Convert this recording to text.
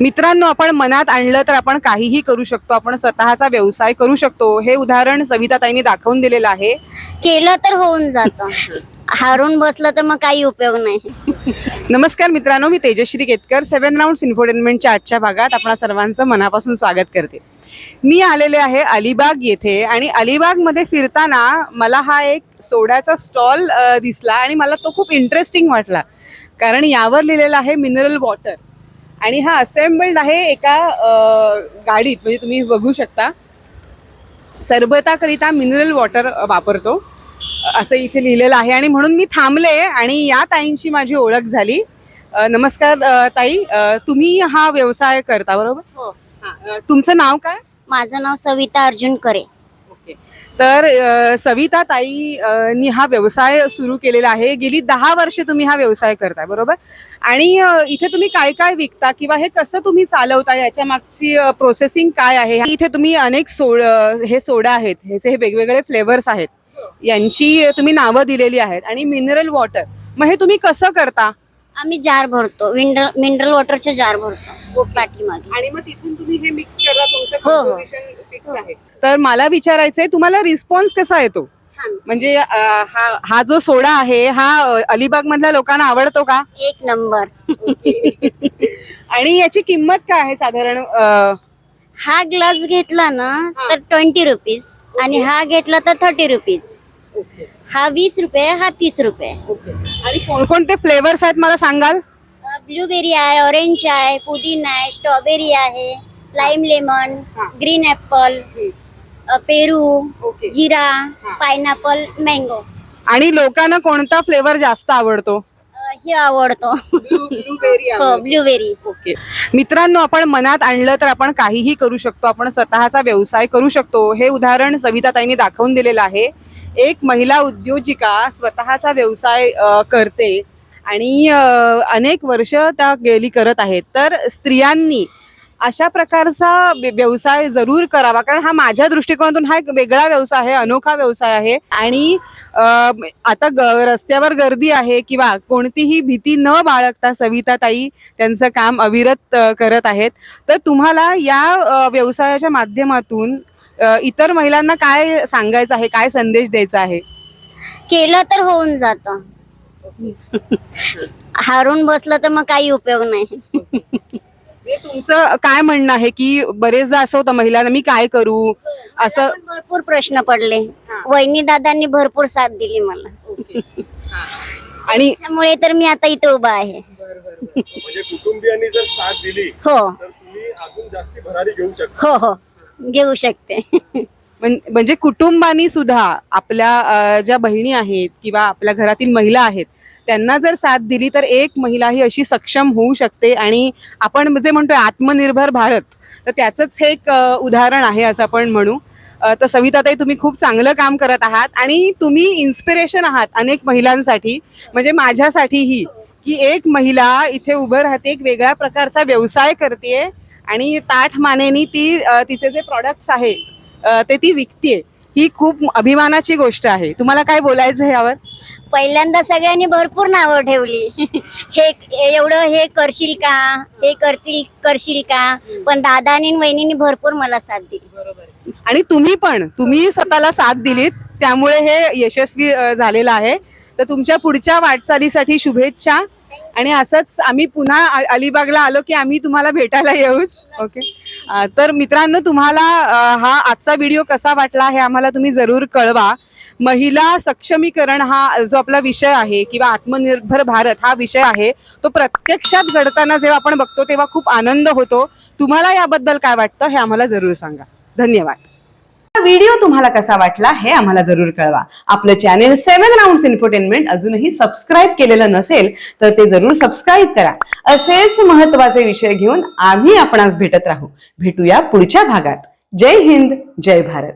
मित्रांनो आपण मनात आणलं तर आपण काहीही करू शकतो. आपण स्वतःचा व्यवसाय करू शकतो. हे उदाहरण सविताताईंनी दाखवून दिलेलं आहे. केलं तर होऊन जात. हारून बसलं तर मग काही उपयोग नाही. नमस्कार मित्रांनो मी तेजश्री केतकर सेव्हन राऊंड इन्फोटेनमेंटच्या आजच्या भागात आपणा सर्वांचं मनापासून स्वागत करते. मी आलेले आहे अलिबाग येथे आणि अलिबागमध्ये फिरताना मला हा एक सोड्याचा स्टॉल दिसला आणि मला तो खूप इंटरेस्टिंग वाटला. कारण यावर लिहिलेलं आहे मिनरल वॉटर आणि हा असेंबल्ड आहे एका गाडीत म्हणजे तुम्ही बघू शकता. सरबताकरिता मिनरल वॉटर वापरतो. असं इथे लिहिलेलं आहे आणि म्हणून मी थांबले आणि या ताईंची माझी ओळख झाली. नमस्कार ताई. तुम्ही हा व्यवसाय करता बरोबर? हो. तुमचं नाव काय? माझं नाव सविता अर्जुन करे. तर सविता ताई अ, नी हा व्यवसाय सुरू केलेला आहे. गेली दहा वर्षे तुम्ही हा व्यवसाय करताय बरोबर? आणि इथे तुम्ही काय काय विकता किंवा हे कसं तुम्ही चालवता? याच्या मागची प्रोसेसिंग काय आहे? इथे तुम्ही अनेक सोड हे सोडा आहेत. ह्याचे हे वेगवेगळे फ्लेवर्स आहेत. यांची तुम्ही नावं दिलेली आहेत. आणि मिनरल वॉटर मग हे तुम्ही कसं करता? आम्ही जार भरतो. मिनरल वॉटरचे जार भरतो. पाठीमागे. आणि मग तिथून तुम्ही हे मिक्स करा. तुमचं आहे तर मला विचारायचंय तुम्हाला रिस्पॉन्स कसा येतो? छान. म्हणजे अ, हा हा जो सोडा आहे हा अलिबाग मधल्या लोकांना आवडतो का? एक नंबर. आणि याची किंमत काय आहे साधारण अ, हा ग्लास घेतला ना तर ट्वेंटी रुपीज आणि हा घेतला तर थर्टी रुपीज हा वीस रुपये हा तीस रुपये. आणि कोणकोणते फ्लेवर्स आहेत मला सांगाल? ब्लूबेरी आहे ऑरेंज आहे पुदीना आहे स्ट्रॉबेरी आहे. लाईम लेमन हा. ग्रीन ऍपल पेरू ओके. जिरा पायनॅपल मँगो आणि लोकांना कोणता फ्लेवर जास्त आवडतो? हे आवडतो. ब्लूबेरी हो ब्लूबेरी. ओके. मित्रांनो आपण मनात आणलं तर आपण काहीही करू शकतो. आपण स्वतःचा व्यवसाय करू शकतो. हे उदाहरण सविताताईंनी दाखवून दिलेलं आहे. एक महिला उद्योजिका स्वतःचा व्यवसाय अ, करते आणि अ, अनेक वर्ष त्या गेली करत आहेत. तर स्त्रियांनी अशा प्रकारचा व्यवसाय जरूर करावा. कारण हा माझ्या दृष्टिकोनातून हा एक वेगळा व्यवसाय आहे अनोखा व्यवसाय आहे. आणि आता ग रस्त्यावर गर्दी आहे किंवा कोणतीही भीती न बाळगता सविताताई त्यांचं काम अविरत करत आहेत. तर तुम्हाला या व्यवसायाच्या माध्यमातून इतर महिलांना काय सांगायचं आहे काय संदेश द्यायचा आहे? केलं तर होऊन जात. हारून बसलं तर मग काही उपयोग नाही. म्हणजे तुमचं काय म्हणणं आहे की बरेचदा असं होतं महिलांना मी काय करू? असं पण भरपूर प्रश्न पडले. वहिनी दादांनी भरपूर साथ दिली मला. आणि त्यामुळे तर मी आता इथे उभा आहे. म्हणजे कुटुंबियांनी जर साथ दिली हो. तर तुम्ही अजून जास्ती भरारी घेऊ शकता. हो हो. घेऊ शकते. म्हण- म्हणजे कुटुंबानी सुद्धा आपल्या अ, ज्या बहिणी आहेत किंवा आपल्या घरातील महिला आहेत त्यांना जर साथ दिली तर एक महिला ही अशी सक्षम होऊ शकते आणि आपण जे म्हणतोय आत्मनिर्भर भारत तर त्याचंच हे एक उदाहरण आहे असं आपण म्हणू. तर सविताताई तुम्ही खूप चांगलं काम करत आहात आणि तुम्ही इन्स्पिरेशन आहात अनेक महिलांसाठी. म्हणजे माझ्यासाठीही की एक महिला इथे उभं राहते एक वेगळ्या प्रकारचा व्यवसाय करते आणि ताठ मानेनी ती तिचे जे प्रॉडक्ट्स आहेत ते ती विकतीये. ही खूप अभिमानाची गोष्ट आहे. तुम्हाला काय बोलायचं आहे यावर? पहिल्यांदा सगळ्यांनी भरपूर नावं ठेवली. हे एवढं हे करशील का? हे करतील करशील का? पण दादानी आणि वहिनीने भरपूर मला साथ दिली. आणि तुम्ही पण तुम्ही स्वतःला साथ दिलीत. त्यामुळे हे यशस्वी झालेलं आहे. तर तुमच्या पुढच्या वाटचालीसाठी शुभेच्छा. आणि असंच आम्ही पुन्हा अलिबागला आलो की आम्ही तुम्हाला भेटायला येऊच. ओके तर मित्रांनो तुम्हाला हा आजचा व्हिडिओ कसा वाटला हे आम्हाला तुम्ही जरूर कळवा. महिला सक्षमीकरण हा जो आपला विषय आहे किंवा आत्मनिर्भर भारत हा विषय आहे तो प्रत्यक्षात घडताना जेव्हा आपण बघतो तेव्हा खूप आनंद होतो. तुम्हाला याबद्दल काय वाटतं हे आम्हाला जरूर सांगा. धन्यवाद. व्हिडिओ तुम्हाला कसा वाटला हे आम्हाला जरूर कळवा. आपलं चॅनेल सेव्हन राऊंड इन्फोटेनमेंट अजूनही सबस्क्राईब केलेलं नसेल तर ते जरूर सबस्क्राईब करा. असेच महत्त्वाचे विषय घेऊन आम्ही आपणास भेटत राहू. भेटूया पुढच्या भागात. जय हिंद जय भारत.